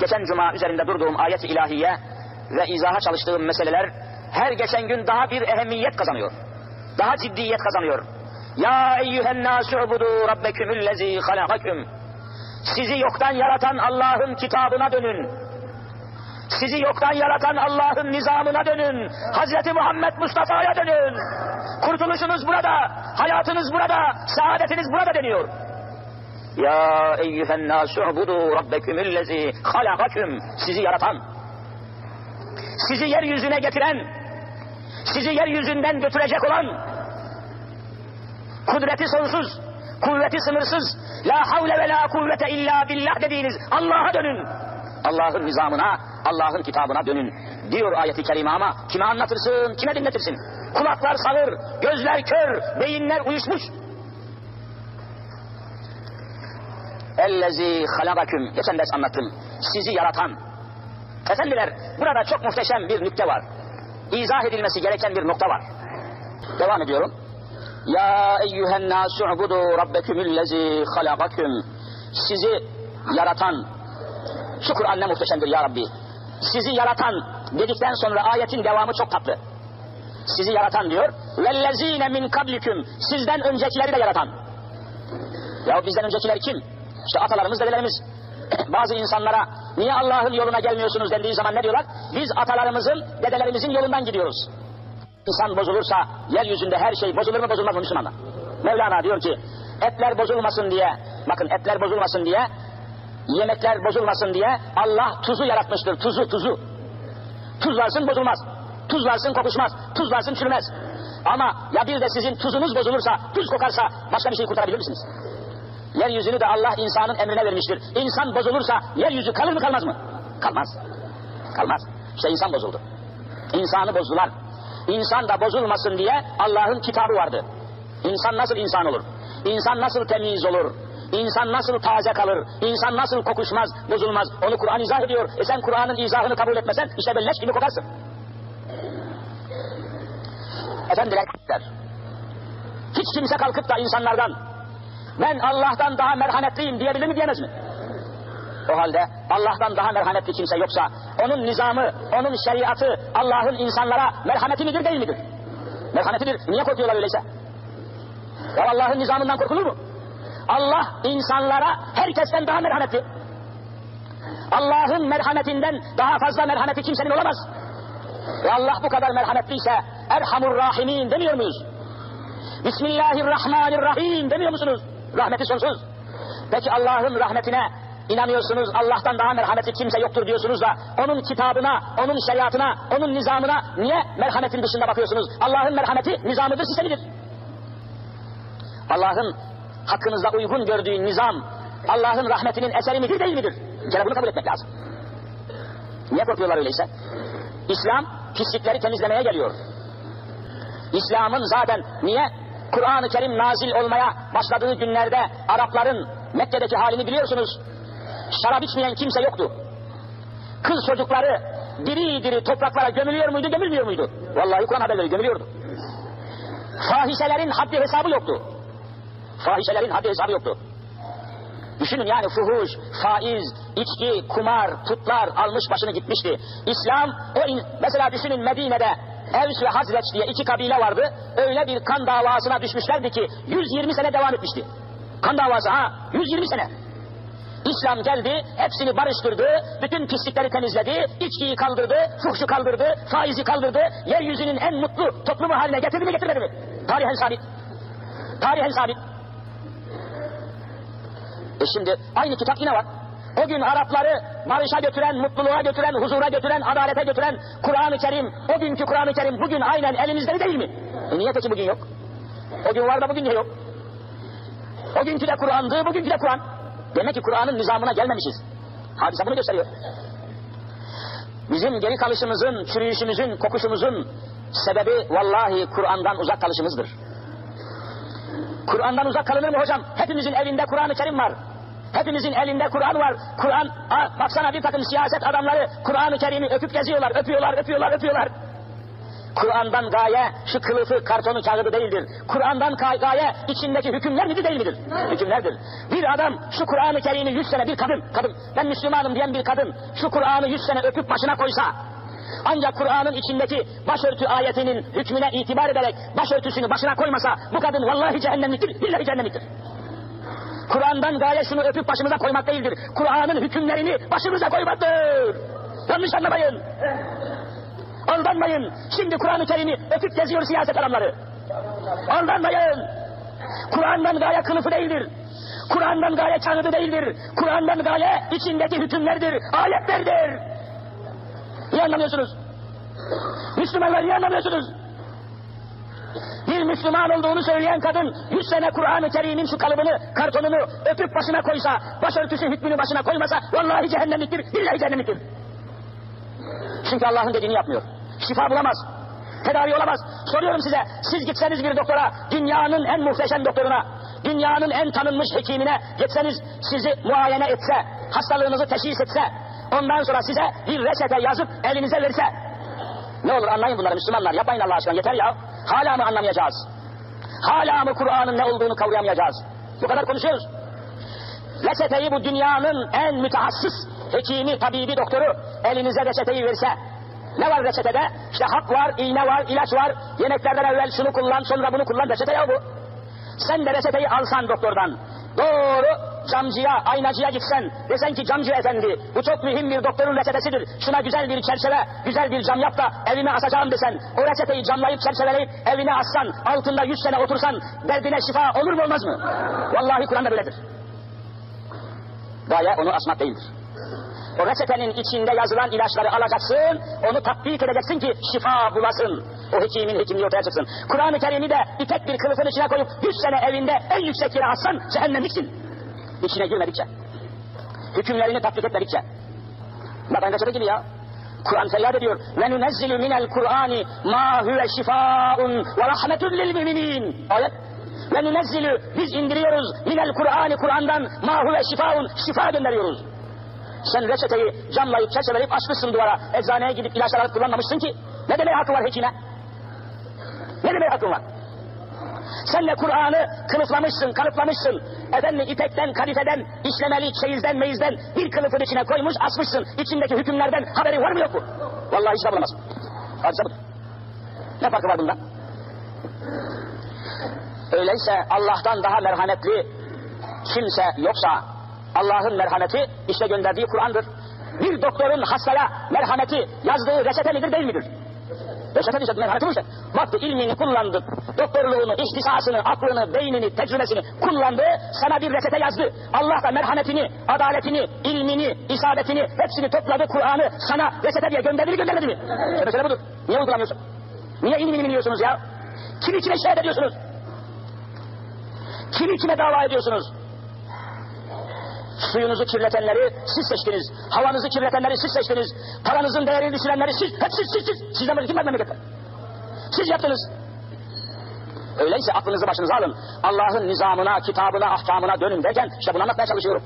Geçen cuma üzerinde durduğum ayet-i ilahiye ve izaha çalıştığım meseleler her geçen gün daha bir ehemmiyet kazanıyor. Daha ciddiyet kazanıyor. Ya eyyühen nâsu'budu rabbekümüllezî halakaküm. Sizi yoktan yaratan Allah'ın kitabına dönün. Sizi yoktan yaratan Allah'ın nizamına dönün. Hazreti Muhammed Mustafa'ya dönün. Kurtuluşunuz burada, hayatınız burada, saadetiniz burada deniyor. Ya eyyühen nâsu'budu rabbekümüllezî halakaküm. Sizi yaratan, sizi yeryüzüne getiren, sizi yeryüzünden götürecek olan, kudreti sonsuz, kuvveti sınırsız, la havle ve la kuvvete illa billah dediğiniz Allah'a dönün. Allah'ın nizamına, Allah'ın kitabına dönün. Diyor ayeti kerime ama kime anlatırsın, kime dinletirsin? Kulaklar sağır, gözler kör, beyinler uyuşmuş. Ellezi halakaküm. Geçen ders anlattım. Sizi yaratan. Efendiler burada çok muhteşem bir nükte var. İzah edilmesi gereken bir nokta var. Devam ediyorum. Ya eyyühen nâsu'budu rabbekümüllezî halakaküm. Sizi yaratan. Şu Kur'an ne muhteşemdir ya Rabbi. Sizi yaratan dedikten sonra ayetin devamı çok tatlı. Sizi yaratan diyor. Vellezîne min kabliküm. Sizden öncekileri de yaratan. Ya bizden öncekiler kim? İşte atalarımız, dedelerimiz. Bazı insanlara niye Allah'ın yoluna gelmiyorsunuz dendiği zaman ne diyorlar? Biz atalarımızın, dedelerimizin yolundan gidiyoruz. İnsan bozulursa yeryüzünde her şey bozulur mu bozulmaz mı Müslümanlar? Mevlana diyor ki etler bozulmasın diye, bakın etler bozulmasın diye, yemekler bozulmasın diye Allah tuzu yaratmıştır. Tuzu, tuzu. Tuz varsın bozulmaz. Tuz varsın kokuşmaz. Tuz varsın çürümez. Ama ya bir de sizin tuzunuz bozulursa, tuz kokarsa başka bir şey kurtarabilir misiniz? Yeryüzünü de Allah insanın emrine vermiştir. İnsan bozulursa yeryüzü kalır mı kalmaz mı? Kalmaz. Kalmaz. İşte insan bozuldu. İnsanı bozdular. İnsan da bozulmasın diye Allah'ın kitabı vardı. İnsan nasıl insan olur? İnsan nasıl temiz olur? İnsan nasıl taze kalır? İnsan nasıl kokuşmaz, bozulmaz? Onu Kur'an izah ediyor. E sen Kur'an'ın izahını kabul etmesen işte belleş gibi kokarsın. Efendiler, hiç kimse kalkıp da insanlardan ben Allah'tan daha merhametliyim diyebilir mi diyemez mi? O halde Allah'tan daha merhametli kimse yoksa onun nizamı, onun şeriatı Allah'ın insanlara merhameti midir değil midir? Merhametidir. Niye korkuyorlar öyleyse? Ya Allah'ın nizamından korkulur mu? Allah insanlara herkesten daha merhametli. Allah'ın merhametinden daha fazla merhameti kimsenin olamaz. Ve Allah bu kadar merhametliyse Erhamur Rahimin demiyor muyuz? Bismillahirrahmanirrahim demiyor musunuz? Rahmeti sonsuz. Peki Allah'ın rahmetine inanıyorsunuz, Allah'tan daha merhametli kimse yoktur diyorsunuz da onun kitabına, onun şeriatına, onun nizamına niye merhametin dışında bakıyorsunuz? Allah'ın merhameti nizamıdır, sistemidir. Allah'ın hakkınızda uygun gördüğü nizam, Allah'ın rahmetinin eseri midir değil midir? Bir kere bunu kabul etmek lazım. Niye korkuyorlar öyleyse? İslam pislikleri temizlemeye geliyor. İslam'ın zaten niye Kur'an-ı Kerim nazil olmaya başladığı günlerde Arapların Mekke'deki halini biliyorsunuz. Şarap içmeyen kimse yoktu. Kız çocukları diri diri topraklara gömülüyor muydu, gömülmüyor muydu? Vallahi Kur'an haberleri gömülüyordu. Fahişelerin haddi hesabı yoktu. Fahişelerin haddi hesabı yoktu. Düşünün yani fuhuş, faiz, içki, kumar, putlar almış başını gitmişti. İslam, o in, mesela düşünün Medine'de Evs ve Hazreç diye iki kabile vardı. Öyle bir kan davasına düşmüşlerdi ki 120 sene devam etmişti. Kan davası ha 120 sene. İslam geldi, hepsini barıştırdı, bütün pislikleri temizledi, içkiyi kaldırdı, fuhşu kaldırdı, faizi kaldırdı, yeryüzünün en mutlu toplumu haline getirdi mi getirmedi mi? Tarihen sabit. Tarihen sabit. E şimdi aynı kitap yine var. O gün Arapları barışa götüren, mutluluğa götüren, huzura götüren, adalete götüren Kur'an-ı Kerim, o günkü Kur'an-ı Kerim bugün aynen elimizde değil mi? E niye peki bugün yok? O gün var da bugün de yok. O günkü de Kur'an'dı, bugünkü de Kur'an. Demek ki Kur'an'ın nizamına gelmemişiz. Hadise bunu gösteriyor. Bizim geri kalışımızın, çürüyüşümüzün, kokuşumuzun sebebi vallahi Kur'an'dan uzak kalışımızdır. Kur'an'dan uzak kalınır mı hocam? Hepimizin evinde Kur'an-ı Kerim var. Hepimizin elinde Kur'an var. Kur'an, baksana bir takım siyaset adamları Kur'an-ı Kerim'i öpüp geziyorlar, öpüyorlar, öpüyorlar, öpüyorlar. Kur'an'dan gaye şu kılıfı, kartonu, kağıdı değildir. Kur'an'dan ga- gaye içindeki hükümler midir değil midir? Hükümlerdir. Bir adam şu Kur'an-ı Kerim'i yüz sene bir kadın, kadın, ben Müslümanım diyen bir kadın şu Kur'an'ı yüz sene öpüp başına koysa ancak Kur'an'ın içindeki başörtü ayetinin hükmüne itibar ederek başörtüsünü başına koymasa bu kadın vallahi cehennemliktir, billahi cehennemliktir. Kur'an'dan gaye şunu öpüp başımıza koymak değildir. Kur'an'ın hükümlerini başımıza koymaktır. Yanlış anlamayın. Aldanmayın. Şimdi Kur'an-ı Kerim'i öpüp geziyor siyaset adamları. Aldanmayın. Kur'an'dan gaye kılıfı değildir. Kur'an'dan gaye kağıdı değildir. Kur'an'dan gaye içindeki hükümlerdir, ayetlerdir. Niye anlamıyorsunuz? Müslümanlar niye anlamıyorsunuz? Bir Müslüman olduğunu söyleyen kadın yüz sene Kur'an-ı Kerim'in şu kalıbını, kartonunu öpüp başına koysa, başörtüsü hükmünü başına koymasa vallahi cehennemliktir, billahi cehennemliktir. Çünkü Allah'ın dediğini yapmıyor. Şifa bulamaz. Tedavi olamaz. Soruyorum size, siz gitseniz bir doktora, dünyanın en muhteşem doktoruna, dünyanın en tanınmış hekimine gitseniz sizi muayene etse, hastalığınızı teşhis etse, ondan sonra size bir reçete yazıp elinize verse, ne olur anlayın bunları Müslümanlar, yapmayın Allah aşkına yeter ya. Hala mı anlamayacağız? Hala mı Kur'an'ın ne olduğunu kavrayamayacağız? Bu kadar konuşuyoruz. Reçeteyi bu dünyanın en mütehassıs hekimi, tabibi, doktoru elinize reçeteyi verse ne var reçetede? İşte hap var, iğne var, ilaç var. Yemeklerden evvel şunu kullan, sonra bunu kullan. Reçete ya bu. Sen de reçeteyi alsan doktordan. Doğru camcıya, aynacıya gitsen. Desen ki camcı efendi bu çok mühim bir doktorun reçetesidir. Şuna güzel bir çerçeve, güzel bir cam yap da evime asacağım desen. O reçeteyi camlayıp çerçeveleyip evine assan, altında yüz sene otursan derdine şifa olur mu olmaz mı? Vallahi Kur'an'da böyledir. Gaye onu asmak değildir. O reçetenin içinde yazılan ilaçları alacaksın, onu tatbik edeceksin ki şifa bulasın. O hekimin hekimliği ortaya çıksın. Kur'an-ı Kerim'i de ipek bir kılıfın içine koyup yüz sene evinde en yüksek yere atsan cehennemliksin. İçine girmedikçe. Hükümlerini tatbik etmedikçe. Reçete gibi ya. Kur'an feryat ediyor. Ve nunezzilu minel Kur'ani ma huve şifaun ve rahmetun lil. Ayet. Ve nunezzilu biz indiriyoruz minel Kur'ani Kur'an'dan ma huve şifaun şifa gönderiyoruz. Sen reçeteyi camlayıp çerçeveleyip açmışsın duvara. Eczaneye gidip ilaçlar alıp kullanmamışsın ki. Ne demeye hakkı var hekime? Ne demeye hakkın var? Sen de Kur'an'ı kılıflamışsın, kalıplamışsın. Efendim ipekten, kalifeden, işlemeli, çeyizden, meyizden bir kılıfın içine koymuş, asmışsın. İçindeki hükümlerden haberi var mı yok mu? Vallahi hiç de bulamazsın. Hadise budur. Ne farkı var bundan? Öyleyse Allah'tan daha merhametli kimse yoksa Allah'ın merhameti işte gönderdiği Kur'an'dır. Bir doktorun hastaya merhameti yazdığı reçete midir değil midir? Reçete işte merhameti bu işte. Vakti ilmini kullandı, doktorluğunu, ihtisasını, aklını, beynini, tecrübesini kullandı, sana bir reçete yazdı. Allah da merhametini, adaletini, ilmini, isabetini hepsini topladı Kur'an'ı sana reçete diye gönderdi mi göndermedi mi? İşte mesele budur. Niye uygulamıyorsun? Niye ilmini biliyorsunuz ya? Kimi kime şehit ediyorsunuz? Kimi kime dava ediyorsunuz? Suyunuzu kirletenleri siz seçtiniz. Havanızı kirletenleri siz seçtiniz. Paranızın değerini düşürenleri siz. Hep siz, siz, siz. Sizden başka kim var memlekette? Siz yaptınız. Öyleyse aklınızı başınıza alın. Allah'ın nizamına, kitabına, ahkamına dönün derken işte bunu anlatmaya çalışıyorum.